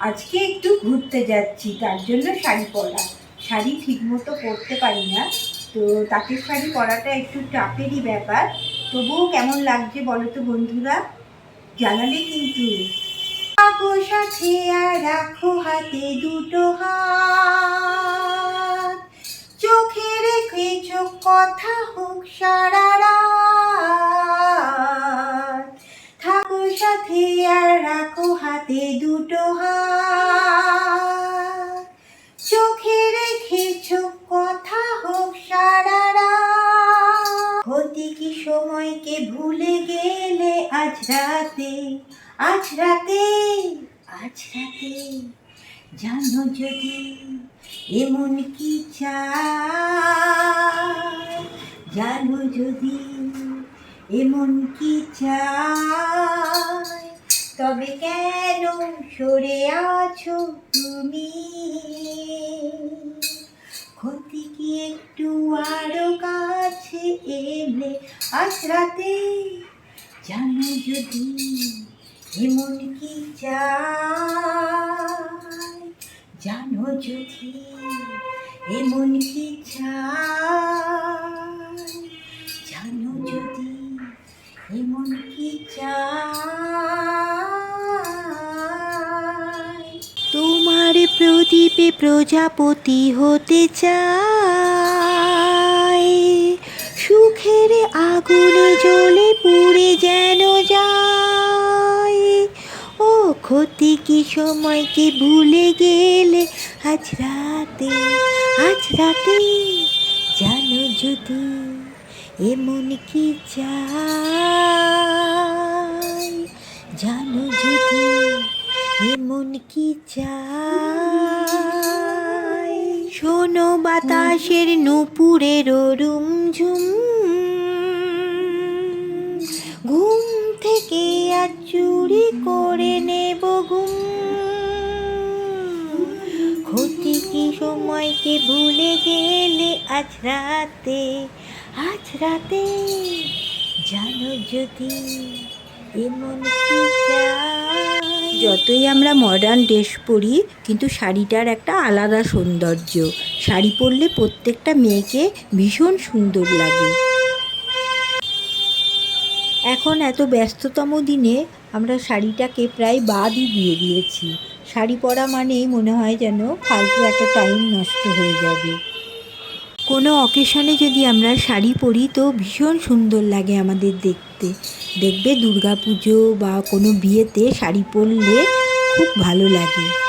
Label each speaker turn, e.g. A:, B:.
A: আজকে একটু ঘুরতে যাচ্ছি, তার জন্য শাড়ি পরা। শাড়ি ঠিকমতো পরতে পারি না, তো তাঁতের শাড়ি পরাটা একটু টাফেরই ব্যাপার। তবুও কেমন লাগছে বলো তো বন্ধুরা? জানালে কিন্তু। আগো রাখো হাতে দুটো হাত। চোখে রেখে চোখ কথা হোক সারা রাত সাথে আর রাখো হাতে দুটো হাত। চোখে রেখে চোখ কথা হোক সারা ক্ষতি কি সময়কে ভুলে গেলে আজ রাতে? আজ রাতে আজ রাতে। জানো যদি এমন কি চায়? জানো যদি এমন কি চায়? তবে কেন সরে আছো তুমি? ক্ষতি কি একটু আরও কাছে এলে? আজ রাতে জানো যদি এমন কি চায় জানো যদি এমন কি চায় জানো যদি এমন কি চায়
B: তোমার প্রদীপে প্রজাপতি হতে চাই সুখের আগুনে জ্বলে পুড়ে যেন যায়। ও ক্ষতি কি সময়কে ভুলে গেলে? আজ রাতে আজ রাতে জানো যদি এমন কি চাই জানো যদি এমন কি চাই শোনো বাতাসের নুপুরের রুমঝুম। ঘুম থেকে আর চুরি করে নেব ঘুম। ক্ষতি কি সময়কে ভুলে গেলে আজ রাতে? আজ রাতে? জানো যদি এমন কি
A: যতই আমরা মডার্ন ড্রেস পরি, কিন্তু শাড়িটার একটা আলাদা সৌন্দর্য। শাড়ি পরলে প্রত্যেকটা মেয়েকে ভীষণ সুন্দর লাগে। এখন এত ব্যস্ততম দিনে আমরা শাড়িটাকে প্রায় বাদই দিয়ে দিয়েছি। শাড়ি পরা মানেই মনে হয় যেন ফালতু একটা টাইম নষ্ট হয়ে যাবে। কোনো অকেশনে যদি আমরা শাড়ি পরি, তো ভীষণ সুন্দর লাগে আমাদের দেখতে। দেখবে দুর্গা পুজো বা কোনো বিয়েতে শাড়ি পরলে খুব ভালো লাগে।